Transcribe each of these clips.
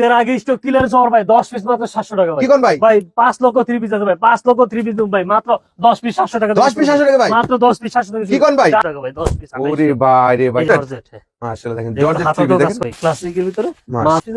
ঈদের আগে stock clearance হওয়ার ভাই দশ পিস মাত্র সাতশো টাকা ভাই। কি কোন ভাই? ভাই পাঁচ লক্ষ থ্রি পিস আছে ভাই পাঁচ লক্ষ থ্রি পিস ভাই মাত্র দশ পিস সাতশো টাকা 10 piece 700 টাকা ভাই? মাত্র দশ পিস সাতশো টাকা কি কোন ভাই? টাকা ভাই দশ পিস ওরে ভাই রে ভাই। মাশাআল্লাহ দেখেন জর্জেট দেখেন। ভাই ক্লাসিকের ভিতরে।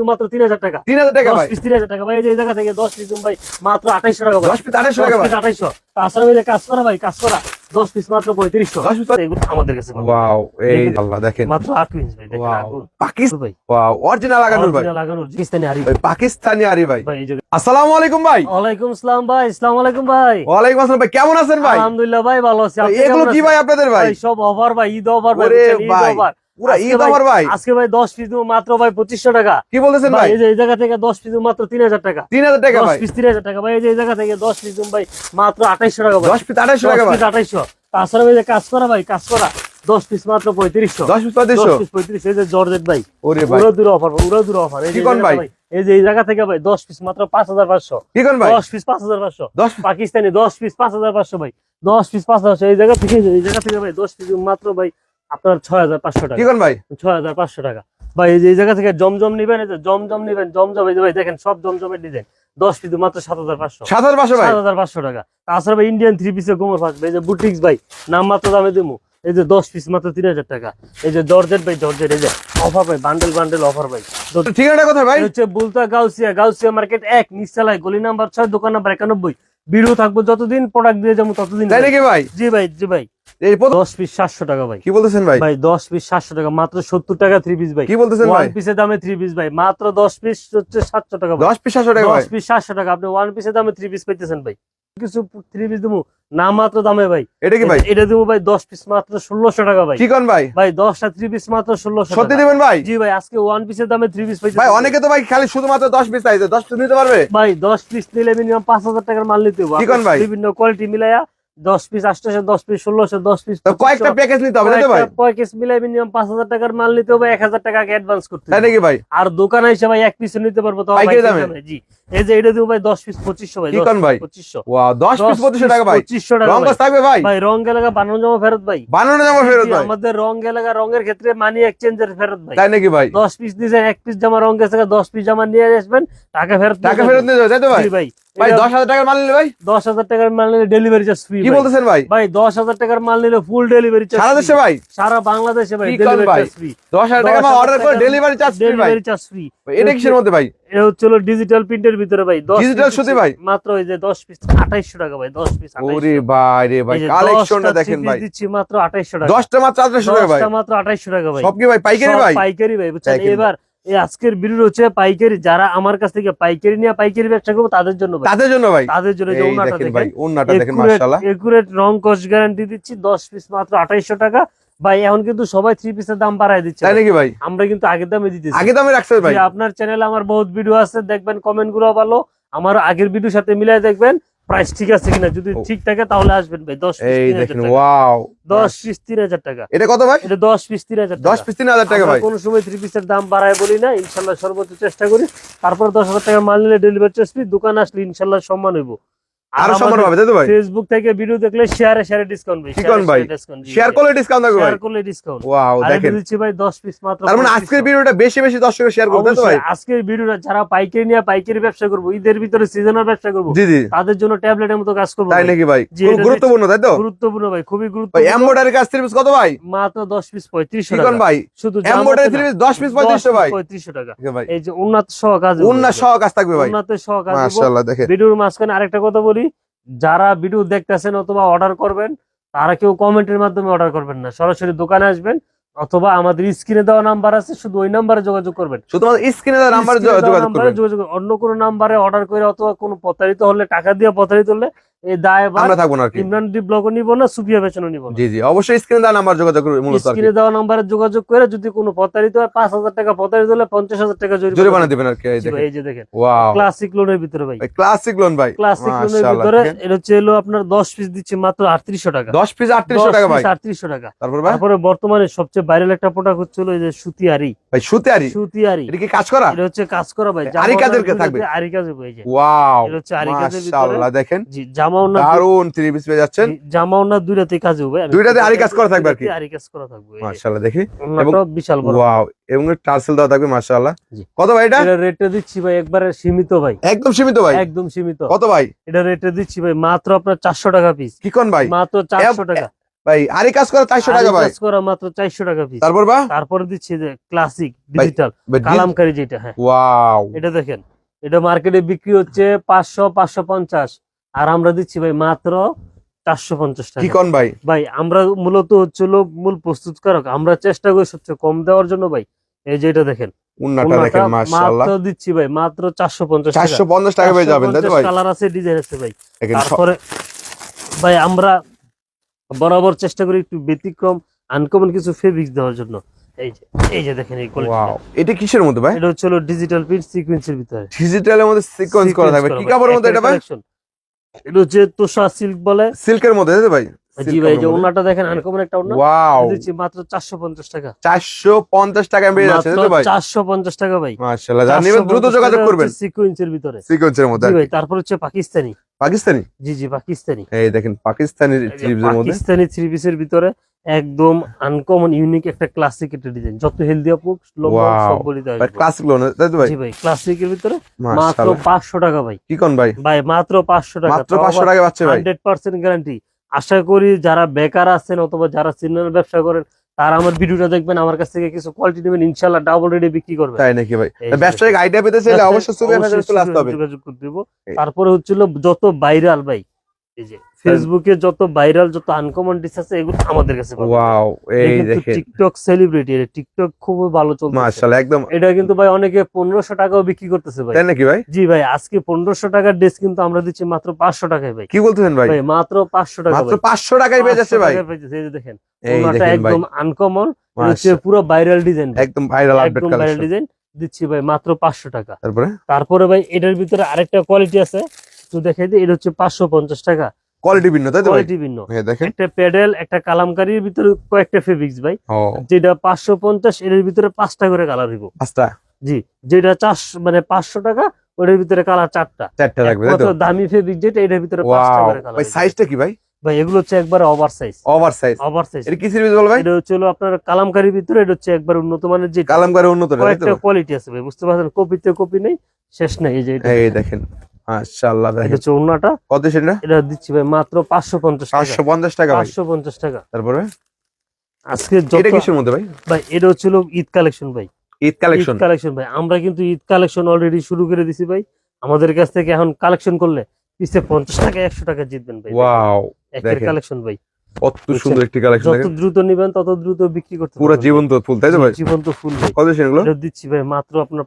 মাত্র তিন হাজার টাকা। 3000 টাকা দশ ভাই। পিস তিন হাজার টাকা। ভাই এই জায়গা থেকে দশ পিস ভাই মাত্র আঠাইশশো টাকা ভাই। 10 পিস 2800 টাকা ভাই। আঠাইশশো। তাছাড়া ভাই যে কাজ করা ভাই কাজ করা। দশ পিস মাত্র পঁয়ত্রিশশো। 10 piece এগুলো আমাদের কাছে ওয়াও এই আল্লাহ দেখেন। মাত্র আট পিস ভাই দেখেন ওয়াও আগুন। পাকিস্তান ভাই। ওয়াও অরিজিনাল লাগানোর ভাই। Original পাকিস্তানি হারি ভাই পাকিস্তানি আরি ভাই। ভাই এই যে আসসালামু আলাইকুম ভাই। ওয়ালাইকুম আসসালাম ভাই আসসালামু আলাইকুম ভাই। ওয়ালাইকুম আসসালাম ভাই কেমন আছেন ভাই? আলহামদুলিল্লাহ ভাই ভালো আছি। এগুলো কি ভাই আপনাদের ভাই? ভাই সব অফার ভাই ঈদ অফার ভাই ঈদ অফার পুরা ঈদ ভাই- ভাই। আজকে ভাই দশ পিস মাত্র ভাই পঁচিশশো টাকা। কি বলতেছেন ভাই ভাই? এই যে এই জায়গা থেকে দশ পিস মাত্র তিন হাজার টাকা। 3000 টাকা দশ ভাই। পিস তিন হাজার টাকা। ভাই এই যে এই জায়গা থেকে দশ পিস ভাই মাত্র আঠাইশশো টাকা ভাই। 10 পিস 2800 টাকা ভাই। আঠাইশশো। তাছাড়া ভাই কাজ করা ভাই কাজ করা। দশ পিস মাত্র 10 পিস দশ 3500 পিস পঁয়ত্রিশ এই যে জর্জেট ভাই। ওরে ভাই। উড়ো দূর অফার দূর অফার এই যে ভাই? এই যে এই জায়গা থেকে ভাই দশ পিস মাত্র পাঁচ হাজার পাঁচশো। কি কোন ভাই? দশ পিস পাঁচ হাজার পাঁচশো। 10 পাকিস্তানি দশ পিস পাঁচ হাজার পাঁচশো ভাই। দশ পিস পাঁচ হাজার এই জায়গা থেকে এই জায়গা থেকে ভাই দশ পিস মাত্র ভাই আপনার ছয় হাজার পাঁচশো টাকা। ভাই? ছয় হাজার পাঁচশো টাকা। ভাই এই যে জায়গা থেকে জমজম নিবেন এই যে জমজম নিবেন জমজম এই যে ভাই দেখেন সব জমজমের ডিজাইন দশ পিস মাত্র সাত হাজার পাঁচশো। 7500 ভাই? সাত হাজার পাঁচশো টাকা। তাছাড়া ভাই ইন্ডিয়ান থ্রি পিসের গোমর ফাঁস এই যে বুটিক্স ভাই নাম মাত্র দামে দেবো এই যে দশ পিস মাত্র তিন হাজার টাকা। এই যে জর্জেট ভাই জর্জেট এই যে অফার ভাই বান্ডেল বান্ডেল অফার ভাই। তো ঠিকানাটা কোথায় ভাই? হচ্ছে বুলতা গাউসিয়া গাউসিয়া মার্কেট এক নিচতলায় গলি নাম্বার ছয় দোকান নাম্বার একানব্বই। ভিডিও থাকব যতদিন প্রোডাক্ট দিয়ে যাব ততদিন। ভাই? জি ভাই জি ভাই। দশ পিস সাতশো টাকা ভাই। কি বলতেছেন ভাই? ভাই দশ পিস সাতশো টাকা মাত্র সত্তর টাকা থ্রি পিস ভাই। কি বলতেছেন ওয়ান পিসের দামে থ্রি পিস ভাই মাত্র দশ পিস হচ্ছে সাতশো টাকা ভাই। 10 পিস 700 টাকা দশ পিস সাতশো টাকা আপনি ওয়ান পিসের দামে থ্রি পিস পাইতেছেন ভাই। কিছু থ্রি পিস দেবো না মাত্র দামে ভাই। এটা কি ভাই? এটা দেবো ভাই দশ পিস মাত্র ষোলোশো টাকা ভাই। কি কোন ভাই? ভাই দশটা থ্রি পিস মাত্র ষোলোশো সত্যি দিবেন ভাই? জি ভাই আজকে ওয়ান পিসের দামে থ্রি পিস ভাই অনেকে তো ভাই খালি শুধুমাত্র 10 পিস চাইছে 10 পিস নিতে পারবে? ভাই দশ পিস নিলে মিনিমাম পাঁচ হাজার টাকার মাল নিতে হবে? বিভিন্ন কোয়ালিটি মিলাইয়া দশ পিস আটশোশো দশ পিস ষোলোশো দশ পিস কয়েকটা প্যাকেজ নিতে হবে ভাই? প্যাকেজ মিলাই মিনিমাম পাঁচ হাজার টাকার মাল নিতে হবে এক হাজার টাকা অ্যাডভান্স করতে হবে। নাকি ভাই? আর দোকানে এসে ভাই এক পিস নিতে পারব তো জি। এই যে এটা দেবো ভাই দশ পিস পঁচিশশো ভাই ভাই? পঁচিশশো। 10 পিস 2500 টাকা ভাই। পঁচিশশো টাকা থাকবে ভাই? ভাই রং এলাকা বানানো জমা ফেরত ভাই। বানানো জামা ফেরত ভাই। আমাদের রং এলাকা রঙের ক্ষেত্রে মানি এক্সচেঞ্জের ফেরত ভাই। তাই নাকি ভাই? দশ পিস দিয়েছেন এক পিস জামা রং গেছে দশ পিস জামা নিয়ে আসবেন টাকা ফেরত টাকা ফেরত নিয়ে যাবে তাই তো ভাই? ভাই। ভাই এটা 10000 টাকার মাল নিলে ভাই? দশ হাজার টাকার মাল নিলে ডেলিভারি চার্জ ফ্রি কি বলতেছেন ভাই? টাকার মাল নিলে ফুল ডেলিভারি চার্জ সারা দেশে ভাই? সারা বাংলাদেশে ভাই ডেলিভারি চার্জ ফ্রি 10000 টাকা মাল অর্ডার করে delivery charge free delivery charge free এটা কিসের মধ্যে ভাই? এটা হচ্ছে হলো ডিজিটাল প্রিন্টের ভিতরে ভাই 10 Digital সুতি ভাই? মাত্র এই যে 10 পিস 2800 টাকা ভাই 10 পিস ওরে ভাই রে ভাই কালেকশনটা দেখেন ভাই। দিচ্ছি মাত্র 2800 টাকা। 10টা মাত্র 2800 টাকা ভাই। 10টা মাত্র 2800 টাকা ভাই। সব কি ভাই পাইকারি ভাই? পাইকারি ভাই বুঝছেন? এবার এই আজকের ভিডিও হচ্ছে পাইকারি। যারা আমার কাছ থেকে পাইকারি নিয়ে পাইকারি ব্যবসা করব তাদের জন্য তাদের জন্য ভাই? তাদের জন্য যে ওনাটা দেখেন দেখেন। দেখেন মাশাআল্লাহ। একুরেট রং কস গ্যারান্টি দিচ্ছি 10 পিস মাত্র 2800 টাকা। ভাই এখন কিন্তু সবাই থ্রি পিসের দাম বাড়ায় দিচ্ছে। তাই নাকি ভাই? আমরা কিন্তু আগের দামে দিতেছি। আগে দামে রাখছে ভাই। আপনার চ্যানেলে আমার বহুত ভিডিও আছে দেখবেন কমেন্টগুলো ভালো। আমার আগের ভিডিওর সাথে মিলাই দেখবেন। প্রাইস ঠিক আছে কিনা? যদি ঠিক থাকে তাহলে আসবেন ভাই। দশ এই দেখেন ওয়াও দশ পিস তিন হাজার টাকা। এটা কত ভাই? এটা দশ পিস তিন হাজার 10 পিস 3000 টাকা ভাই। কোন সময় থ্রি পিসের দাম বাড়ায় বলি না ইনশাল্লাহ সর্বোচ্চ চেষ্টা করি। তারপর দশ হাজার টাকা মাল নিলে ডেলিভারি চার্জ দোকান আসলে ইনশাল্লাহ সম্মান হইব। আরও সম্মান পাবে তাই তো ভাই? ফেসবুক থেকে ভিডিও দেখলে শেয়ারে শেয়ারে ডিসকাউন্ট ভাই ভাই? শেয়ার করলে ডিসকাউন্ট থাকবে ভাই? শেয়ার করলে ডিসকাউন্ট ওয়াও দেখেন। দিচ্ছি ভাই দশ পিস মাত্র তার মানে আজকের ভিডিওটা বেশি বেশি দর্শকের শেয়ার করতে তো ভাই? আজকের ভিডিওটা যারা পাইকারি নিয়ে পাইকারি ব্যবসা করব ঈদের ভিতরে সিজনাল ব্যবসা করব জি জি। তাদের জন্য ট্যাবলেটের মতো কাজ করব তাই নাকি ভাই? খুব গুরুত্বপূর্ণ তাই তো? গুরুত্বপূর্ণ ভাই খুবই ভাই গুরুত্বপূর্ণ। কাজ 3 পিস কত ভাই? মাত্র দশ পিস পঁয়ত্রিশ কি কোন ভাই? শুধু এমব্রয়ডারি 3 পিস 10 পিস 3500 ভাই। পঁয়ত্রিশশো টাকা। ঠিক আছে ভাই? এই যে উন্নত সহ কাজ উন্না সহ কাজ থাকবে ভাই। উন্নত সহ কাজ মাশাআল্লাহ দেখেন। ভিডিওর মাঝখানে আরেকটা কথা বলি যারা ভিডিও দেখতেছেন অথবা অর্ডার করবেন তারা কেউ কমেন্টের মাধ্যমে অর্ডার করবেন না সরাসরি দোকানে আসবেন অথবা আমাদের স্ক্রিনে দেওয়া নাম্বার আছে শুধু ওই নাম্বারে যোগাযোগ করবেন শুধুমাত্র স্ক্রিনে দেওয়া নাম্বার যোগাযোগ নাম্বারে যোগাযোগ করবেন। অন্য কোনো নাম্বারে অর্ডার করে অথবা কোনো প্রতারিত হলে টাকা দিয়ে প্রতারিত হলে এই দায় আমরা থাকব না আর কি। ইমরান ডি ব্লগও নিব না সুফিয়া বেচনও নিব না। জি জি অবশ্যই স্ক্রিনে দেওয়া নাম্বার যোগাযোগ করবে মূলত স্ক্রিনে দেওয়া নাম্বারে যোগাযোগ করে যদি কোনো প্রতারিত হয় পাঁচ হাজার টাকা প্রতারিত হলে পঞ্চাশ হাজার টাকা জরিমানা জরিমানা দিবেন আর কি এই দেখেন। এই যে দেখেন। ওয়াও ক্লাসিক লোনের ভিতরে ভাই। ভাই ক্লাসিক লোন ভাই ক্লাসিক লোনের ভিতরে এটা হচ্ছে হলো আপনার দশ পিস দিচ্ছে মাত্র আটত্রিশশো টাকা। 10 পিস 3800 টাকা ভাই। আটত্রিশশো টাকা। তারপর ভাই? তারপরে বর্তমানে সবচেয়ে ভাইরাল একটা প্রোডাক্ট হচ্ছে হলো এই যে ভাই এটা কি কাজ করা? এটা হচ্ছে কাজ করা ভাই। আরি কাজের থাকবে? আরি কাজে ভাই যে ওয়াও এটা হচ্ছে আরি কাজের ভিতরে দেখেন। জি জামা জামা ওনা দারুণ থ্রি পিস পেয়ে যাচ্ছেন। জামা ওনা দুইটাতে কাজ হবে আমি দুইটাতে আরই কাজ করা থাকবে আর কি? দুইটাতে কাজ করা থাকবে মাশাআল্লাহ দেখি। ওনাটা বিশাল বড়। ওয়াও এবং টার্সেল দেওয়া থাকবে মাশাআল্লাহ। কত ভাই এটা? এটা রেটে দিচ্ছি ভাই একবারে সীমিত ভাই। একদম সীমিত ভাই? একদম সীমিত। কত ভাই? এটা রেটে দিচ্ছি ভাই মাত্র আপনার চারশো টাকা পিস কি কোন ভাই? মাত্র চারশো টাকা। ভাই আরই কাজ করা চারশো টাকা ভাই? কাজ করা মাত্র চারশো টাকা পিস তারপর বা? তারপরে দিচ্ছি যে ক্লাসিক ডিজিটাল ভাই, যেটা হ্যাঁ। ওয়াও। এটা দেখেন এটা মার্কেটে বিক্রি হচ্ছে পাঁচশো পাঁচশো পঞ্চাশ। আর আমরা দিচ্ছি ভাই মাত্র চারশো পঞ্চাশ টাকা। কোন ভাই? ভাই আমরা মূলত হচ্ছিল মূল প্রস্তুত প্রস্তুতকারক। আমরা চেষ্টা করি সবচেয়ে কম দেওয়ার জন্য ভাই। এই যে এটা দেখেন। উন্নাটা দেখেন মাশাআল্লাহ। মাত্র দিচ্ছি ভাই মাত্র টাকা। পেয়ে যাবেন তাই ভাই? কালার আছে ডিজাইন আছে ভাই। তারপরে ভাই আমরা বরাবর চেষ্টা করি একটু ব্যতিক্রম আনকমন কিছু ফেব্রিক্স দেওয়ার জন্য। এই যে এই যে দেখেন এই কোয়ালিটি এটা কিসের মধ্যে ভাই? এটা হচ্ছে ডিজিটাল প্রিন্ট সিকোয়েন্সের ভিতরে। ডিজিটালের মধ্যে সিকোয়েন্স করা থাকবে। কি কাপড়ের মধ্যে এটা ভাই? এটা হচ্ছে তোষা সিল্ক বলে। সিল্কের মধ্যে ভাই জি ভাই যে ওনাটা দেখেন আনকমন একটা ওনা ওয়াও দিচ্ছি মাত্র চারশো পঞ্চাশ টাকা। চারশো পঞ্চাশ টাকা পেয়ে যাচ্ছে তাই তো ভাই। চারশো পঞ্চাশ টাকা ভাই। মাশাআল্লাহ জানি দ্রুত যোগাযোগ করবেন। সিকোয়েন্সের ভিতরে। সিকোয়েন্সের মধ্যে জি ভাই তারপর হচ্ছে পাকিস্তানি। পাকিস্তানি? জি জি পাকিস্তানি। এই দেখেন পাকিস্তানি থ্রি পিসের মধ্যে। পাকিস্তানি থ্রি পিসের ভিতরে। একদম আনকমন ইউনিক একটা ক্লাসিক একটা ডিজাইন যত হেলদি আপুক. সব বলিতে ভাই ক্লাসিক লোন তাই তো ভাই? জি ভাই ক্লাসিকের ভিতরে মাত্র মাশাআল্লাহ পাঁচশো টাকা ভাই। কি কোন ভাই? ভাই মাত্র পাঁচশো টাকা। মাত্র পাঁচশো টাকা পাচ্ছে ভাই। হান্ড্রেড পার্সেন্ট গ্যারান্টি আশা করি যারা বেকার আছেন অথবা যারা সিনিয়র ব্যবসা করেন তারা আমার ভিডিওটা দেখবেন আমার কাছ থেকে কিছু কোয়ালিটি নেবেন ইনশাল্লাহ ডাবল রেটে বিক্রি করবেন। তাই নাকি ভাই? ব্যবসায়িক আইডিয়া পেতে চাইলে অবশ্যই সুবিধা অবশ্যই চলে আসতে হবে। যোগাযোগ করে দেবো। তারপরে হচ্ছিল যত ভাইরাল ভাই এই যে ফেসবুকে যত ভাইরাল যত আনকমন ডিস আছে এগুলো আমাদের কাছে ওয়াও এই দেখেন। টিকটক সেলিব্রিটি এটা টিকটক খুব ভালো চলছে মাশাআল্লাহ একদম। এটা কিন্তু ভাই অনেকে পনেরোশো টাকাও বিক্রি করতেছে ভাই। তাই নাকি ভাই? জি ভাই আজকে পনেরোশো টাকার ড্রেস কিন্তু আমরা দিচ্ছি মাত্র পাঁচশো টাকায় ভাই। কি বলতেছেন ভাই? ভাই মাত্র পাঁচশো টাকা মাত্র ভাই। পাঁচশো টাকায় পেয়ে যাচ্ছে ভাই। এই যে দেখেন ভাই। একদম আনকমন হচ্ছে পুরো ভাইরাল ডিজাইন একদম ভাইরাল আপডেট একদম ভাইরাল কালেকশন ডিজাইন দিচ্ছি ভাই মাত্র পাঁচশো টাকা। তারপরে? তারপরে ভাই এটার ভিতরে আরেকটা কোয়ালিটি আছে। তো দেখাই দিই এটা হচ্ছে পাঁচশো পঞ্চাশ টাকা। কোয়ালিটি ভিন্ন তাই কোয়ালিটি ভিন্ন। হ্যাঁ দেখেন। একটা প্যাডেল একটা কালামকারির ভিতরে কয়েকটা ফেব্রিক্স ভাই। যেটা পাঁচশো পঞ্চাশ এর ভিতরে পাঁচটা করে কালার হইব। পাঁচটা? জি যেটা মানে পাঁচশো টাকা ওটার ভিতরে কালার চারটা। দামি ফেব্রিক যেটা এটার ভিতরে পাঁচটা করে কালার ভাই সাইজটা কি ভাই? ভাই এগুলো হচ্ছে একবার over size over size over size এটা কি সিরিজ বল ভাই? এটা হচ্ছে আপনার কালামকারির ভিতরে এটা হচ্ছে একবার উন্নত মানের যে কালামকারী উন্নত কোয়ালিটি আছে ভাই বুঝতে পারছেন? কপিতে কপি নেই শেষ নাই এই যে এই দেখেন। মাশাআল্লাহ এটা দেখেন। হচ্ছে অন্যটা কত সেটা এটা? দিচ্ছি ভাই মাত্র টাকা। টাকা তারপরে? আজকে এটা যত কিসের মধ্যে ভাই? ভাই এটা হচ্ছিল ঈদ কালেকশন ভাই। ঈদ কালেকশন। ঈদ কালেকশন ভাই। আমরা কিন্তু ঈদ কালেকশন অলরেডি শুরু করে দিছি ভাই। আমাদের কাছ থেকে এখন কালেকশন করলে পিছে পঞ্চাশ টাকা একশো টাকা জিতবেন ভাই। ওয়াও একের কালেকশন ভাই। কত সুন্দর একটি কালেকশন যত দ্রুত নিবেন তত দ্রুত বিক্রি করতে পুরো জীবন্ত ফুল তাই তো ভাই? জীবন্ত ফুল কত সেগুলো এটা দিচ্ছি ভাই মাত্র আপনার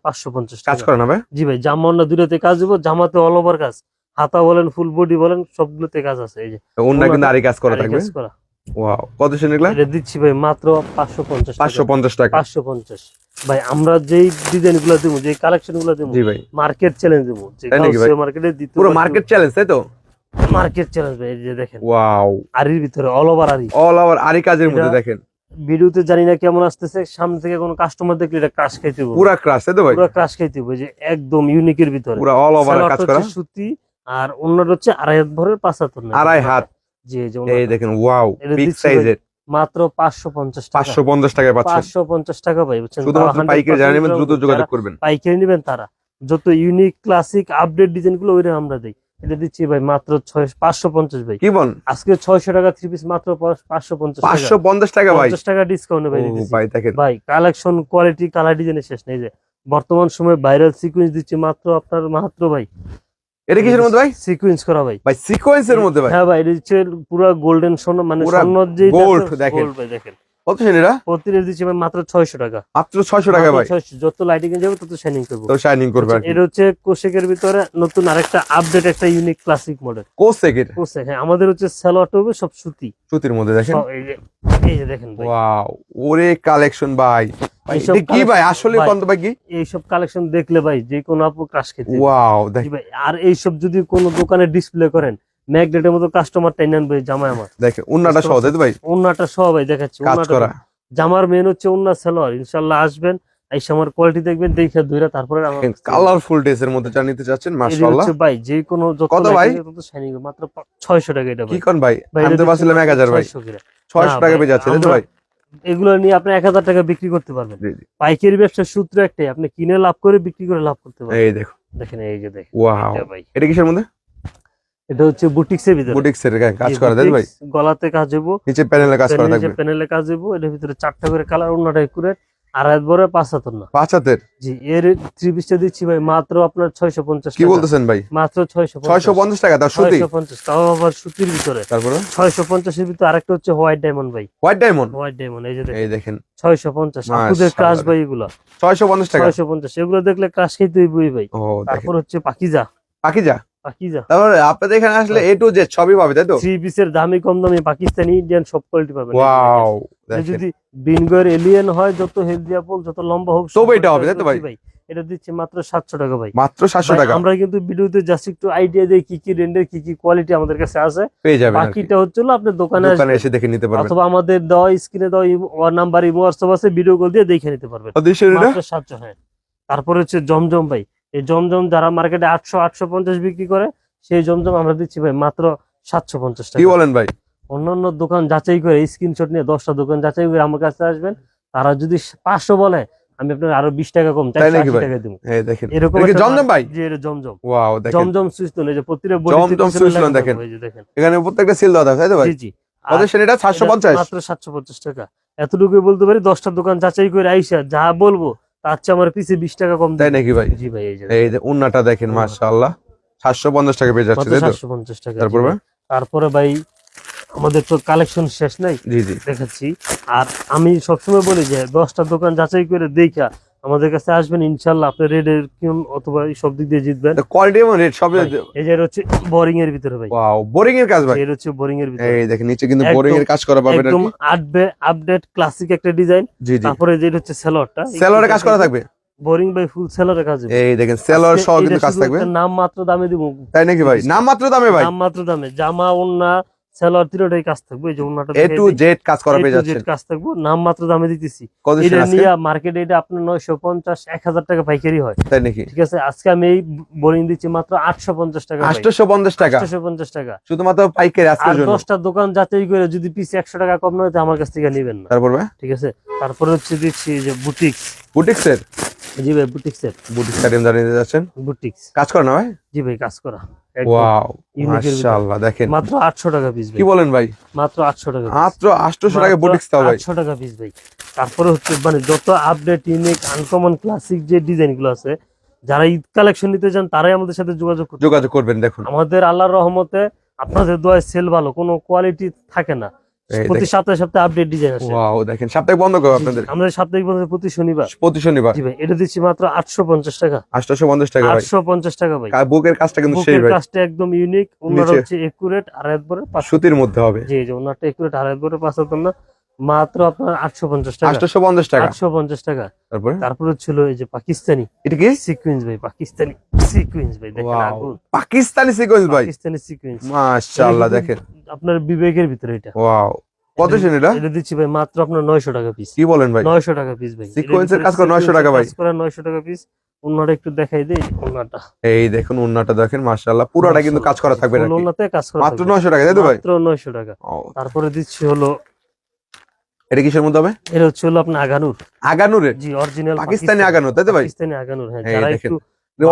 কাজ করে না ভাই? জি ভাই জামা অন্য দুটাতে কাজ দিব জামাতে অল ওভার কাজ। হাতা বলেন ফুল বডি বলেন সবগুলোতে কাজ আছে এই যে। অন্য কিন্তু আরই কাজ করা আরেক থাকবে? কাজ ওয়াও কত সেগুলো এটা দিচ্ছি ভাই মাত্র পাঁচশো পঞ্চাশ পাঁচশো পঞ্চাশ টাকা। পাঁচশো পঞ্চাশ। ভাই আমরা যেই ডিজাইনগুলো দেবো যেই কালেকশনগুলো দেবো জি ভাই। মার্কেট চ্যালেঞ্জ দেবো মার্কেটে পুরো মার্কেট চ্যালেঞ্জ তাই তো? মার্কেট চ্যালেঞ্জ ভাই এই যে দেখেন। ওয়াও। আরির ভিতরে অল ওভার আরি অল ওভার আরই কাজের মধ্যে দেখেন। ভিডিওতে জানি না কেমন আসতেছে সামনে থেকে কোনো কাস্টমার দেখলে এটা ক্রাশ খাইতে হবে। পুরা ক্রাশ তাই তো ভাই? পুরো ক্রাশ খাইতে হবে যে একদম ভিতরে। পুরা অল ওভার কাজ করা। সুতি আর অন্যটা হচ্ছে আড়াই হাত ভরের পাঁচ হাত আড়াই হাত। জি এই দেখেন ওয়াও বিগ সাইজের মাত্র পাঁচশো পঞ্চাশ টাকা। পাঁচশো পঞ্চাশ টাকায় পাচ্ছেন। পাঁচশো পঞ্চাশ টাকা ভাই বুঝছেন? শুধুমাত্র পাইকারি যারা 100% নেবেন দ্রুত যোগাযোগ করবেন। পাইকারি নেবেন তারা। যত ইউনিক ক্লাসিক আপডেট ডিজাইনগুলো ওইটা আমরা দিই। এটা দিচ্ছি ভাই মাত্র ছয় পাঁচশো পঞ্চাশ ভাই। কি বল? আজকে ছয়শো টাকা থ্রি পিস মাত্র পাঁচশো পঞ্চাশ পাঁচশো পঞ্চাশ টাকা ভাই। পঞ্চাশ টাকা ডিসকাউন্টে ভাই ও দিতেছি। ভাই কালেকশন কোয়ালিটি কালার ডিজাইনের শেষ নেই যে। বর্তমান সময় ভাইরাল সিকুয়েন্স দিচ্ছি মাত্র আপনার মাত্র ভাই। এটা কিসের মধ্যে ভাই? সিকুয়েন্স করা ভাই। ভাই সিকোয়েন্সের মধ্যে ভাই। হ্যাঁ ভাই এটা পুরো গোল্ডেন সোনা মানে স্বর্ণর যে gold দেখেন। দেখেন। কত সেন এটা প্রতিটা দিচ্ছি মাত্র ছয়শো টাকা। মাত্র ছয়শো টাকা ভাই। 600 যত লাইটিং এ যাবে তত শাইনিং করব। তো শাইনিং করবে এটা হচ্ছে কোশেকের ভিতরে নতুন আরেকটা আপডেট একটা ইউনিক ক্লাসিক মডেল কোস সেকেন্ড কোশেক হ্যাঁ আমাদের হচ্ছে সালোয়ারটা হবে সব সুতি। সুতির মধ্যে দেখেন। এই যে দেখেন ভাই। ওয়াও ওরে কালেকশন ভাই। ভাই, কি ভাই? আসলে। কোন ভাই কি? এইসব কালেকশন দেখলে ভাই যে কোনো আপু ক্রাশ খেতে। ওয়াও দেখ। ভাই আর এইসব যদি কোনো দোকানে ডিসপ্লে করেন ম্যাগনেটের মতো কাস্টমার টাইন আনবে জামাই আমার। দেখেন উন্নাটা সহ তাই ভাই? ওন্নাটা সহ ভাই দেখাচ্ছি কাজ করা। জামার মেন হচ্ছে ওন্না সালোয়ার ইনশাল্লাহ আসবেন। এই কোয়ালিটি দেখবেন দেখে দুইটা তারপরে আমার কাছ থেকে- কালারফুল ড্রেস এর মধ্যে যা নিতে চাচ্ছেন মাশাআল্লাহ। ভাই যে কোনো যত কত ভাই? শাইনিং মাত্র ছয়শো টাকা এটা কি কোন ভাই? ভাই, আমি তো দিচ্ছি ভাবছিলাম এক মাত্র হাজার ভাই। 600 করে। ছয়শো না টাকা পেয়ে যাচ্ছে তাই তো আমরা- ভাই। এগুলো নিয়ে আপনি এক হাজার টাকা বিক্রি করতে পারবেন। পাইকারি ব্যবসার সূত্র একটাই আপনি কিনে লাভ করে বিক্রি করে লাভ করতে পারবেন। এই দেখো। দেখেন এই যে দেখেন। ভাই। এটা কিসের মধ্যে? এটা হচ্ছে বুটিক্স এর ভিতরে। বুটিক্স এর কাজ করা তাই ভাই? গলাতে কাজ হইব নিচে প্যানেলে কাজ করা থাকবে। প্যানেলে কাজ হইব এর ভিতরে চারটা করে কালার অন্যটা একুরেট আর এক বড় পাঁচ হাতর না। পাঁচ হাতের? জি এর থ্রি পিসটা দিচ্ছি ভাই মাত্র আপনার ছয়শো পঞ্চাশ কি বলতেছেন ভাই? মাত্র ছয়শো ছয়শো পঞ্চাশ টাকা তার সুতি? ছয়শো পঞ্চাশ তাও আবার সুতির ভিতরে। তারপরে? ছয়শো পঞ্চাশের ভিতরে আরেকটা হচ্ছে হোয়াইট ডায়মন্ড ভাই। White diamond? হোয়াইট ডায়মন্ড এই যে দেখেন। এই দেখেন। ছয়শো পঞ্চাশ মাশাআল্লাহ। আপুদের ক্রাশ ভাই এগুলো। ছয়শো পঞ্চাশ টাকা? ছয়শো পঞ্চাশ এগুলো দেখলে ক্রাশ খেতে হইবই ভাই। ও তারপর হচ্ছে পাকিজা। পাকিজা? তারপরে আপনাদের এখানে আসলে এ টু জেড সবই পাবে তাই তো? থ্রি পিসের দামি কম দামি পাকিস্তানি ইন্ডিয়ান সব কোয়ালিটি পাবেন ওয়াও এটা দেখেন। যদি বিনগয়ের এলিয়েন হয় যত হেলদি আপল যত লম্বা হোক সব এটা হবে, তাই তো ভাই? ভাই। এটা দিচ্ছে মাত্র সাতশো টাকা ভাই। মাত্র সাতশো টাকা। আমরা কিন্তু ভিডিওতে জাস্ট একটু আইডিয়া দেই কি কি রেন্ডের কি কি কোয়ালিটি আমাদের কাছে আছে। পেয়ে যাবেন বাকিটা হচ্ছিল আপনি দোকানে দোকানে এসে দেখে নিতে পারবেন। অথবা আমাদের দেওয়া স্ক্রিনে দেওয়া নাম্বার ইমো হোয়াটসঅ্যাপ আছে ভিডিও কল দিয়ে দেখে নিতে পারবেন। মাত্র সাতশো হ্যাঁ। তারপরে হচ্ছে জমজম ভাই। এই জমজম যারা মার্কেটে আটশো আটশো পঞ্চাশ বিক্রি করে সেই জমজম আমরা দিচ্ছি ভাই মাত্র সাতশো পঞ্চাশ টাকা। বলেন ভাই? অন্যান্য দোকান যাচাই করে স্ক্রিনশট নিয়ে দশটা দোকান যাচাই করে আমার কাছে আসবেন। তারা যদি পাঁচশো বলে আমি আপনার আরও বিশ টাকা কম? টাকা দিব। দেখেন। এরকম জমজম ভাই? জি এটা জমজম। ওয়াও দেখেন। জমজম সুইচ এই যে প্রতিটা জমজম সুইচ দেখেন। এখানে প্রত্যেকটা সিল দেওয়া থাকে তাই তো ভাই? জি জি। আর অদৃশ্যের এটা সাতশো এটা পঞ্চাশ। মাত্র সাতশো পঞ্চাশ টাকা। এতটুকুই বলতে পারি দশটা দোকান যাচাই করে আইসা যা বলব চেয়ে আমার পিছে বিশ টাকা কম তাই নাকি ভাই? জি ভাই এই যে এই যে উন্নাটা দেখেন। মাশাআল্লাহ। সাতশো পঞ্চাশ টাকা পেয়ে যাচ্ছে তাই তো? সাতশো পঞ্চাশ টাকা তারপর ভাই। তারপরে ভাই আমাদের তো কালেকশন শেষ নাই? জি জি। দেখাচ্ছি। আর আমি সবসময় বলি যে দশটা দোকান যাচাই করে দেখা। আমাদের কাছে আসবেন ইনশাল্লাহ আপনি রেডের অথবা এই সব দিক দিয়ে জিতবেন। কোয়ালিটি এবং রেট সব এই যে হচ্ছে বোরিং এর ভিতরে ভাই। ওয়াও বোরিং এর কাজ ভাই। এর হচ্ছে বোরিং এর ভিতরে। এই দেখেন নিচে কিন্তু বোরিং এর কাজ করা পাবেন একদম কি আপডেট ক্লাসিক একটা ডিজাইন তারপরে যেটা হচ্ছে সেলরটা সেলরের কাজ করা থাকবে? বোরিং বাই ফুল সেলরের কাজ। এই দেখেন সেলর সহ কিন্তু কাজ থাকবে। নাম মাত্র দামে দিব। তাই নাকি ভাই? নাম মাত্র দামে ভাই। নাম মাত্র দামে জামা ওন্না সেলর তিনটাই কাজ থাকবে এই যে এ টু জেড কাজ করা পেয়ে যাচ্ছেন। কাজ থাকব নাম মাত্র দামে দিতেছি। এটা নিয়ে মার্কেটে এটা আপনার নয়শো পঞ্চাশ এক হাজার টাকা পাইকারি হয়। তাই নাকি? ঠিক আছে আজকে আমি এই বোরিং দিচ্ছি মাত্র আটশো পঞ্চাশ টাকা আটশোশো পঞ্চাশ টাকা? আটশো পঞ্চাশ টাকা। শুধুমাত্র পাইকারি আর আজকের জন্য? দশটা দোকান যাচাই করে যদি পিস একশো টাকা কম নয় তো আমার কাছ থেকে নেবেন না। তারপর ঠিক আছে তারপরে হচ্ছে দিচ্ছি যে বুটিক্স বুটিক্স এর? জি ভাই বুটিক্স এর। বুটিক্স আইটেম জানিয়ে যাচ্ছেন? বুটিক্স কাজ করে না ভাই? জি ভাই কাজ করা। ওয়াও Unique এর ভিতরে। মাশাআল্লাহ দেখেন। মাত্র আটশো টাকা পিস কি বলেন ভাই? মাত্র আটশো টাকা মাত্র আটশোশো টাকা বুটিক্স তাও ভাই। আটশো টাকা পিস ভাই। তারপরে হচ্ছে মানে যত আপডেট ইউনিক আনকমন ক্লাসিক যে ডিজাইনগুলো আছে যারা ঈদ কালেকশন নিতে চান তারাই আমাদের সাথে যোগাযোগ যোগাযোগ করবেন দেখুন। আমাদের আল্লাহর রহমতে আপনাদের দোয়ায় সেল ভালো কোন কোয়ালিটি থাকে না। প্রতি সপ্তাহে সপ্তাহে আপডেট ডিজাইন আসে। ওয়াও দেখেন সাপ্তাহিক বন্ধ করব আপনাদের? আমাদের সাপ্তাহিক বন্ধু প্রতি শনিবার। প্রতি শনিবার। জি ভাই এটা দিচ্ছি মাত্র আটশো পঞ্চাশ টাকা। আটশোশো পঞ্চাশ টাকা ভাই। আটশো পঞ্চাশ টাকা ভাই। বুকের কাজটা কিন্তু সেই বুকের কাজটা একদম ইউনিক ওনার। হচ্ছে একুরেট আর একবারে সুতির মধ্যে হবে। জি জি ওনারটা একুরেট আর একবারে পাঁচ হাজার না মাত্র আপনার আটশো পঞ্চাশ টাকা। আটশোশো পঞ্চাশ টাকা। আটশো পঞ্চাশ টাকা। তারপরে? তারপরে ছিল এই যে পাকিস্তানি। এটা কি? সিকুয়েন্স ভাই পাকিস্তানি। সিকুয়েন্স ভাই দেখেন আগুন। পাকিস্তানি সিকোয়েন্স ভাই। পাকিস্তানি সিকুয়েন্স মাশাআল্লাহ দেখেন। আপনার বিবেকের ভিতরে এটা। ওয়াও। কত সেন এটা? এটা দিচ্ছি ভাই মাত্র আপনার নয়শো টাকা পিস কি বলেন ভাই? নয়শো টাকা পিস ভাই। এর কাজ করে 900 টাকা ভাই। নয়শো টাকা পিস অন্যটা একটু দেখাই দেই অন্যটা এই দেখুন উন্নাটা দেখেন মাশাআল্লাহ। পুরোটা কিন্তু কাজ করা থাকবে নাকি? অন্যতে কাজ করা মাত্র থাকবে। নয়শো টাকা তাই তো ভাই? মাত্র নয়শো টাকা। তারপরে দিচ্ছি হলো এটা কিসের মধ্যে হবে? এটা হচ্ছে হলো আপনার আগানুর। আগানুরের? জি অরিজিনাল পাকিস্তানি আগানুর তাই তো ভাই? পাকিস্তানি আগানুর হ্যাঁ যারা একটু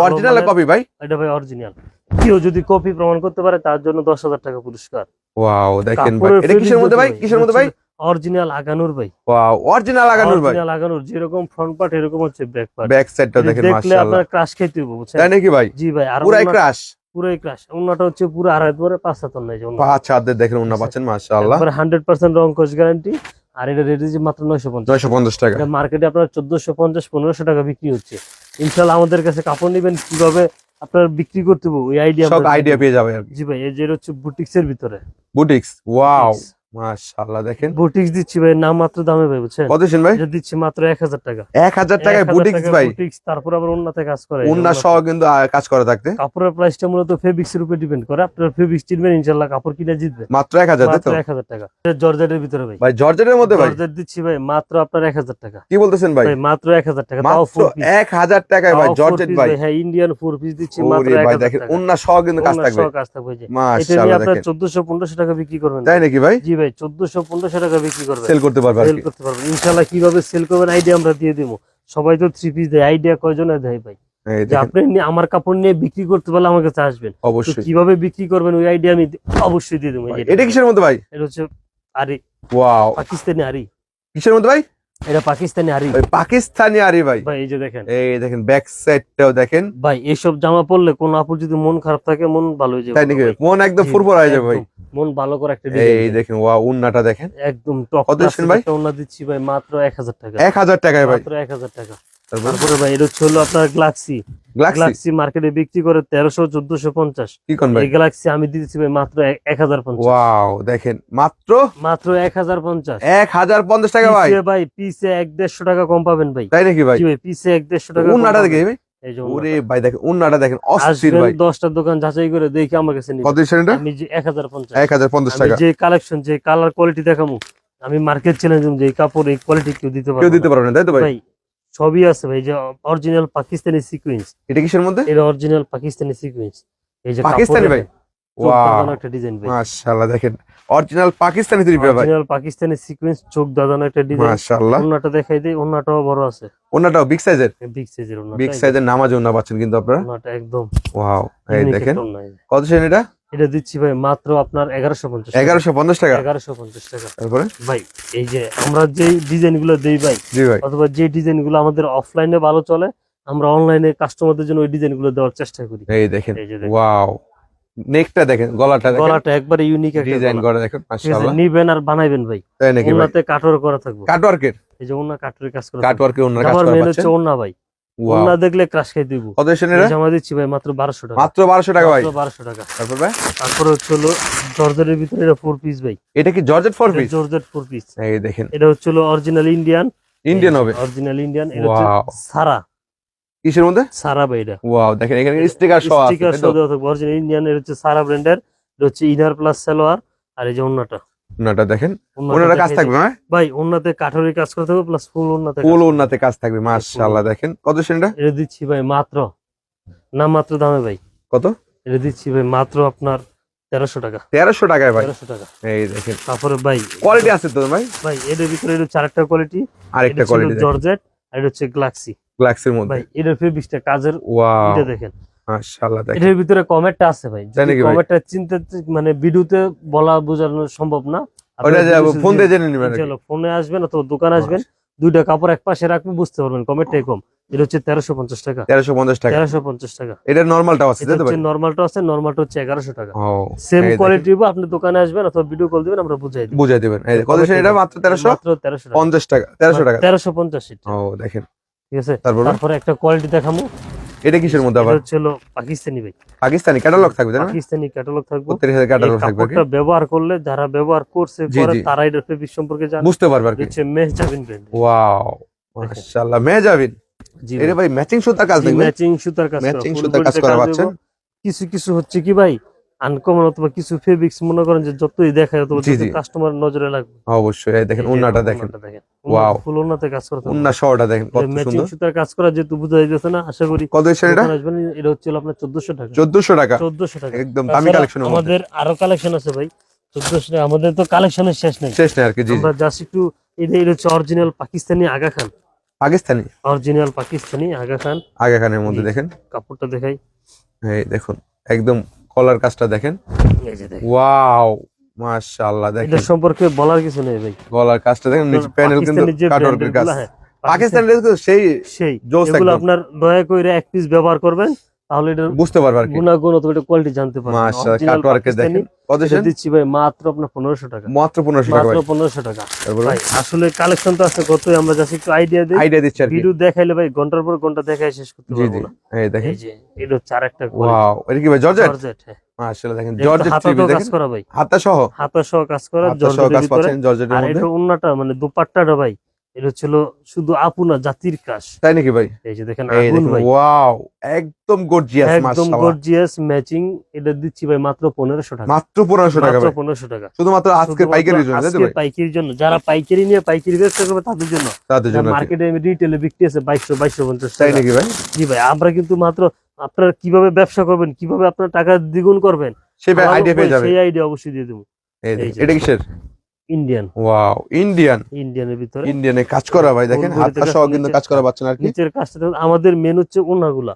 অরিজিনাল কপি ভাই? এটা ভাই অরিজিনাল কেউ যদি কপি প্রমাণ করতে পারে তার জন্য দশ হাজার টাকা পুরস্কার। ওয়াও দেখেন ভাই। এটা কিসের মধ্যে ভাই? কিসের মধ্যে ভাই? অরিজিনাল আগানুর ভাই। ওয়াও অরিজিনাল আগানুর ভাই। অরিজিনাল আগানুর যেরকম ফ্রন্ট পার্ট এরকম হচ্ছে ব্যাক পার্ট ব্যাক সাইডটা দেখেন দেখলে আপনার ক্রাশ খেতে হবে বুঝছেন? তাই নাকি ভাই? জি ভাই আর পুরাই ক্রাশ পুরাই ক্রাশ অন্যটা হচ্ছে পুরো আড়াই পরে পাঁচ হাত নাই যে পাঁচ হাতের দেখেন উন্না পাচ্ছেন মাশাআল্লাহ। হান্ড্রেড পার্সেন্ট রং কোচ গ্যারান্টি আর এটা রেট যে মাত্র নয়শো পঞ্চাশ। নয়শো পঞ্চাশ টাকা। এটা মার্কেটে আপনার চোদ্দশো পঞ্চাশ পনেরোশো টাকা বিক্রি হচ্ছে। ইনশাল্লাহ আমাদের কাছে কাপড় নেবেন কীভাবে আপনার বিক্রি করতে হবে ওই আইডিয়া সব আইডিয়া পেয়ে যাবে জি ভাই এই যে হচ্ছে বুটিক্স এর ভিতরে। বুটিক্স ওয়াও মাশাআল্লাহ দেখেন। বুটিক্স দিচ্ছি ভাই নাম মাত্র দামে ভাই বুঝছেন? কত দিচ্ছেন ভাই? এটা দিচ্ছি মাত্র এক হাজার টাকা। এক হাজার টাকায় বুটিক্স ভাই। বুটিক্স তারপর আবার অন্যতে কাজ করে উন্না সহ কিন্তু কাজ করে থাকতে। কাপড়ের প্রাইসটা মূলত ফেব্রিক্স এর উপর ডিপেন্ড করে আপনার ফেব্রিক্স চিনবেন ইনশাল্লাহ কাপড় কিনে জিতবে। মাত্র এক হাজার তাই তো? এক হাজার টাকা। এটা জর্জেটের ভিতরে ভাই। ভাই জর্জেটের মধ্যে ভাই? জর্জেট দিচ্ছি ভাই মাত্র আপনার এক হাজার টাকা। কি বলতেছেন ভাই? ভাই মাত্র এক হাজার টাকা তাও মাত্র ফুল পিস এক হাজার টাকায় ভাই জর্জেট ভাই। হ্যাঁ ইন্ডিয়ান ফোর পিস দিচ্ছি মাত্র দেখেন টাকা। সহ কিন্তু কাজ থাকবে। কাজ থাকবে এটা নিয়ে আপনার দেখেন। চোদ্দশো পনেরোশো টাকা বিক্রি করবেন। তাই নাকি ভাই? জি ভাই টাকা বিক্রি করবে সেল করতে পারবে সেল করতে পারবে কীভাবে সেল করবেন আইডিয়া আমরা দিয়ে দিব। সবাই তো থ্রি পিস দেয় আইডিয়া কয়জনে দেয় ভাই? যে আপনি নি- আমার কাপড় নিয়ে বিক্রি করতে পারলে আমার কাছে আসবেন। অবশ্যই। কীভাবে বিক্রি করবেন ওই আইডিয়া আমি অবশ্যই দিয়ে দেবো। এটা কিসের মধ্যে ভাই? এটা হচ্ছে আরে। ওয়াও পাকিস্তানি আরি। কিসের মধ্যে ভাই? এটা পাকিস্তানি আরি ভাই পাকিস্তানি আরি ভাই। ভাই এই যে দেখেন। এই দেখেন ব্যাক সাইডটাও দেখেন। ভাই এইসব জামা পরলে কোন আপুর যদি মন খারাপ থাকে মন ভালো হয়ে যাবে। তাই নাকি? মন একদম ফুরফুর হয়ে যাবে ভাই। মন ভালো করে একটা এই দেখেন ওয়া উন্নাটা দেখেন। একদম টপ কত ভাই? ওনা দিচ্ছি ভাই মাত্র এক হাজার টাকা। এক হাজার টাকায় ভাই। মাত্র এক হাজার টাকা। তারপর? ভাই এটা হলো আপনার গ্লাক্সি গ্লাক্সি মার্কেটে বিক্রি করে তেরোশো চোদ্দশো পঞ্চাশ। এই গ্লাক্সি আমি দিতেছি ভাই মাত্র এক- হাজার পঞ্চাশ। ওয়াও দেখেন মাত্র? মাত্র এক হাজার পঞ্চাশ। এক হাজার পঞ্চাশ টাকা ভাই। পিসে ভাই পিসে এক দেড়শো টাকা কম পাবেন ভাই। তাই নাকি ভাই? ভাই পিসে এক দেড়শো টাকা উন্নাটা। দেখে ওরে ভাই দেখেন উন্নাটা দেখেন অস্থির ভাই। দশটা দোকান যাচাই করে দেখে আমার কাছে। কত আমি যে এক হাজার পঞ্চাশ। এক হাজার পঞ্চাশ টাকা। যে কালেকশন যে কালার কোয়ালিটি দেখামু আমি মার্কেট চ্যালেঞ্জ যে কাপড় এই কোয়ালিটি কেউ দিতে কেউ দিতে পারবে না তাই তো ভাই? ভাই সবই আছে ভাই যে অরিজিনাল পাকিস্তানি সিকোয়েন্স এটা কিসের মধ্যে? এটা অরিজিনাল পাকিস্তানি সিকোয়েন্স এই যে পাকিস্তানি ভাই? ওয়াও একটা ডিজাইন ভাই। মাশাআল্লাহ দেখেন অরিজিনাল পাকিস্তানি থ্রি ভাই। অরিজিনাল পাকিস্তানি সিকোয়েন্স চোখ দাদানো একটা ডিজাইন মাশাআল্লাহ। ওন্নাটা দেখাই দেই ওন্নাটাও বড় আছে। ওনাটাও বিগ সাইজের বিগ সাইজের ওন্না বিগ সাইজের নামাজ ওনা পাচ্ছেন কিন্তু আপনারা? ওন্নাটা একদম। ওয়াও এই দেখেন। ওন্না। কত ছেন এটা এটা দিচ্ছি ভাই মাত্র আপনার এগারোশো পঞ্চাশ এগারোশো পঞ্চাশ টাকা? এগারোশো পঞ্চাশ টাকা। তারপরে? ভাই এই যে আমরা যে ডিজাইনগুলো দেই ভাই অথবা যে ডিজাইনগুলো আমাদের অফলাইনে ভালো চলে আমরা অনলাইনে কাস্টমারদের জন্য ওই ডিজাইনগুলো দেওয়ার চেষ্টা করি। এই দেখেন এই যে দেখেন। ওয়াও নেকটা দেখেন গলাটা দেখেন। গলাটা একবারে ইউনিক একটা ডিজাইন। করা দেখেন মাশাআল্লাহ। নিবেন আর বানাইবেন ভাই। তাই নাকি ওনাতে কাটওয়ার করা থাকবে। কাটওয়ার্কের এই যে ওনা কাটওয়ার কাজ করা থাকবে। কাটওয়ার্কে ওনার কাজ আমার করা মেন হচ্ছে ওনা ভাই। ওনা দেখলে ক্রাশ খাই দিব। কত জামা দিচ্ছি ভাই মাত্র বারোশো টাকা। মাত্র বারোশো টাকা ভাই। বারোশো টাকা। তারপর ভাই? তারপরে হচ্ছে হলো জর্জেটের ভিতরে এটা ফোর পিস ভাই। এটা কি georgette four piece georgette four piece এই দেখেন। এটা হচ্ছে হলো অরিজিনাল ইন্ডিয়ান ইন্ডিয়ান হবে। অরিজিনাল ইন্ডিয়ান এটা হচ্ছে সারা কিসের মধ্যে? সারা ভাই এটা। ওয়াও দেখেন এখানে স্টিকার সহ আছে স্টিকার সহ দেওয়া থাকবে। অরিজিনাল ইন্ডিয়ান এটা হচ্ছে সারা ব্র্যান্ডের এটা হচ্ছে ইনার প্লাস সালোয়ার আর এই যে ওন্নাটা ওনাটা দেখেন। ওন্নাটা কাজ থাকবে হ্যাঁ? দিই। ভাই ওন্নাতে কাঠের কাজ করতে হবে প্লাস ফুল ওন্নাতে ফুল ওনাতে কাজ থাকবে মাশাআল্লাহ দেখেন। কত সেনটা এটা? দিচ্ছি ভাই মাত্র। না মাত্র দামে ভাই। কত? এটা দিচ্ছি ভাই মাত্র আপনার তেরোশো টাকা। তেরোশো টাকায় ভাই। তেরোশো টাকা। এই দেখেন। তারপরে ভাই কোয়ালিটি আছে তো ভাই? ভাই এটার ভিতরে এটা চারটা কোয়ালিটি আরেকটা কোয়ালিটি জর্জেট আর এটা হচ্ছে গ্লাক্সি গ্লাক্সের মধ্যে। ভাই এটার ফেব্রিক্সটা কাজের ওয়াও এটা দেখেন। মাশাআল্লাহ এটার ভিতরে কমেন্টটা আছে ভাই? কমেন্টটা চিনতে মানে ভিডিওতে বলা বোঝানো সম্ভব না ওটা ফোন দিয়ে দিয়ে- জেনে নেবেন চলো ফোনে আসবেন অথবা দোকানে আসবেন দুইটা কাপড় এক পাশে রাখবেন বুঝতে পারবেন কমেন্টটাই কম। এটা হচ্ছে তেরোশো পঞ্চাশ টাকা। তেরোশো পঞ্চাশ টাকা। তেরোশো পঞ্চাশ টাকা। এটা নর্মালটাও আছে নর্মালটা আছে নর্মালটা হচ্ছে এগারোশো টাকা। সেম। কোয়ালিটি আপনি দোকানে আসবেন অথবা ভিডিও কল দিবেন আমরা বুঝাই বুঝাই দিবেন। এই কত এটা মাত্র তেরোশো? পঞ্চাশ টাকা তেরোশো টাকা। তেরোশো পঞ্চাশ ও দেখেন। ঠিক আছে? তারপরে? একটা কোয়ালিটি দেখামু। এটা কিসের মধ্যে আবার? হচ্ছে হলো পাকিস্তানি ভাই পাকিস্তানি ক্যাটালগ থাকবে তাই না? পাকিস্তানি ক্যাটালগ থাকবে। প্রত্যেক সাথে এই ক্যাটালগ থাকবে এটা ব্যবহার করলে যারা ব্যবহার করছে পরে করে জি। তারা এটার ফেব্রিক সম্পর্কে জানবে বুঝতে পারবে আর কি। হচ্ছে মেহজাবিন ব্র্যান্ড ওয়াও মাশাআল্লাহ মে যাবেন জি এর ভাই। ম্যাচিং সুতার কাজ দেখবেন? ম্যাচিং সুতার কাজ ম্যাচিং সুতার কাজ করা পাচ্ছেন। কিছু কিছু হচ্ছে কি ভাই? আনকমন অথবা কিছু ফেব্রিক্স মনে করেন যে যতই দেখায় জি। কাস্টমার নজরে লাগবে। অবশ্যই। দেখেন এই উন্নাটা দেখেন ওন্নাটা দেখেন। Wow. ফুল ওন্নাতে কাজ শহরটা দেখেন কত ম্যাচিং সুতার কাজ করা যেহেতু বোঝা যাইতেছে না আশা করি কত এসে এটা? আসবেন, এটা হচ্ছে আপনার চোদ্দশো টাকা। চোদ্দশো টাকা? চোদ্দশো টাকা। একদম দামি মধ্যে। আমাদের আরও কালেকশন আছে ভাই চোদ্দশো টাকা। আমাদের তো কালেকশনের শেষ নেই। শেষ নেই আর কি জি আমরা জাস্ট একটু এটা এটা হচ্ছে অরিজিনাল পাকিস্তানি আগা খান। পাকিস্তানি? অরিজিনাল পাকিস্তানি আগা খান। আগেখানের মধ্যে দেখেন। কাপড়টা দেখাই। এই দেখুন একদম কলার কাজটা দেখেন। এই যে দেখেন। ওয়াও মাশাআল্লাহ দেখেন। এটা সম্পর্কে বলার কিছু নেই ভাই। গলার কাজটা দেখেন নিচে প্যানেল কিন্তু কাটওয়ার্কের কাজ। হ্যাঁ, পাকিস্তানের সেই সেই জোস এগুলো আপনার দয়া করে এক পিস ব্যবহার করবেন। তাহলে এটার বুঝতে পারবে আর কি। গুণাগুণ অথবা এটা কোয়ালিটি জানতে পারবেন মাশাআল্লাহ কাটওয়ার্কে দেখেন। কত এটা দিচ্ছি ভাই মাত্র আপনার পনেরোশো টাকা। মাত্র পনেরোশো টাকা মাত্র ভাই। পনেরোশো টাকা। ভাই আসলে কালেকশন তো আছে কতই আমরা জাস্ট একটু আইডিয়া দিই। আইডিয়া দিচ্ছে আর কি। ভিডিও দেখাইলে ভাই ঘণ্টার পর ঘণ্টা দেখাই শেষ করতে পারব না। এই দেখেন। এই যে এটা হচ্ছে আরেকটা ওয়াও এটা কি ভাই জর্জেট জর্জেট হ্যাঁ। মাশাআল্লাহ দেখেন জর্জেট কাজ দেখেন। হাতা সহ হাতা সহ কাজ করা জর্জেটের ভিতরে। আর এটা অন্যটা মানে দুপাট্টাটা ভাই। এটা ছিল শুধু আপুনা জাতির কাজ তাই নাকি ভাই? এই যে দেখেন আগুন ভাই। ওয়াও একদম গর্জিয়াস একদম গর্জিয়াস ম্যাচিং এটা দিচ্ছি ভাই মাত্র পনেরোশো টাকা। মাত্র 1500 টাকা মাত্র ভাই। পনেরোশো টাকা। শুধুমাত্র আজকে পাইকারির জন্য ভাই? পাইকারির জন্য। যারা পাইকারি নিয়ে পাইকারি ব্যবসা করবে তাদের জন্য। তাদের জন্য। মার্কেটে রিটেলে বিক্রি আছে বাইশশো বাইশশো পঞ্চাশ তাই নাকি ভাই? জি ভাই আমরা কিন্তু মাত্র আপনারা কীভাবে ব্যবসা করবেন কীভাবে আপনার টাকা দ্বিগুণ করবেন সেই আইডিয়া পেয়ে ওই- যাবে। সেই আইডিয়া অবশ্যই দিয়ে দেবো। এটা কিসের? ইন্ডিয়ান ওয়াও ইন্ডিয়ান ইন্ডিয়ানের ভিতরে। ইন্ডিয়ানে কাজ করা ভাই দেখেন হাতটা সহ কিন্তু কাজ করা পাচ্ছেন আর কি নিচের কাজটা আমাদের মেন হচ্ছে ওনাগুলা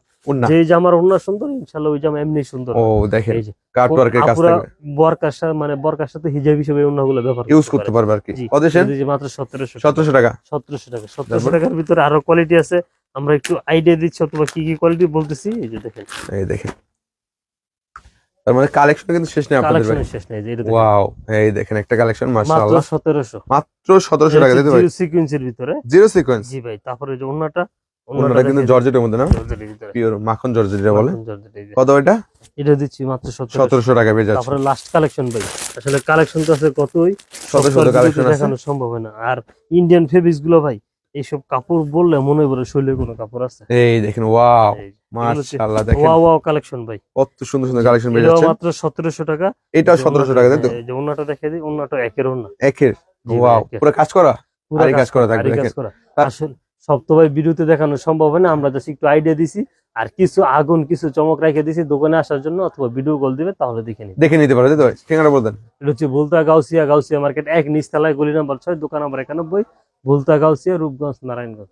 যে জামার ওনা সুন্দর ইনশাল্লাহ ওই জামা এমনি সুন্দর। ও দেখেন কাট ওয়ার্কের কাজ থাকবে বরকার সাথে মানে বরকার সাথে হিজাব হিসেবে ওনাগুলো ব্যবহার ইউজ করতে পারবে আর কি এই যে মাত্র সতেরোশো সতেরোশো টাকা। সতেরোশো টাকা। সতেরোশো তারপর? টাকার ভিতরে আরও কোয়ালিটি আছে। আমরা একটু আইডিয়া দিচ্ছি অথবা কি কি কোয়ালিটি বলতেছি? এই যে দেখেন। এই দেখেন। তার মানে কালেকশন কিন্তু শেষ নেই আপনাদের ভাই শেষ নেই এটা। ওয়াও এই দেখেন একটা কালেকশন মাত্র মাশাআল্লাহ। সতেরোশো। মাত্র সতেরোশো টাকা দিতে ভাই সিকুয়েন্সের ভিতরে। জিরো সিকোয়েন্স জি ভাই তারপরে যে অন্যটা ওনাটা কিন্তু জর্জেটের মধ্যে না? পিওর মাখন জর্জেট বলে। কত এটা? এটা দিচ্ছি মাত্র সতেরোশো। সতেরোশো টাকা পেয়ে যাচ্ছে তারপরে লাস্ট কালেকশন ভাই। আসলে কালেকশন তো আছে কতই? শত শত সবটা কালেকশন আছে। সম্ভব না। আর ইন্ডিয়ান ফেব্রিক্সগুলো ভাই এইসব কাপড় বললে মনে করে শৈলের কোনো কাপড় আছে। এই দেখেন ওয়াও মাশাআল্লাহ দেখেন। ওয়াও ওয়াও কালেকশন ভাই। কত সুন্দর সুন্দর কালেকশন এটাও যাচ্ছে মাত্র সতেরোশো টাকা। এটাও সতেরোশো টাকা তাই তো? এই যে দেখে দিই অন্যটা একের একের? ওয়াও পুরো কাজ করা? পুরা কাজ করা থাকবে, দেখেন। আসলে সব তো ভাই ভিডিওতে দেখানো সম্ভব হয় না আমরা জাস্ট একটু আইডিয়া দিছি। আর কিছু আগুন কিছু চমক রেখে দিছি দোকানে আসার জন্য অথবা ভিডিও কল দিবে তাহলে দেখে নিবে। দেখে নিতে পারো ঠিকানা বলতেন এটা হচ্ছে ভুলতা গাউসিয়া গাউসিয়া মার্কেট এক নিচতলায় গলি নাম্বার ছয় দোকান নাম্বার একানব্বই। ভুলতা গাউসিয়া রূপগঞ্জ নারায়ণগঞ্জ।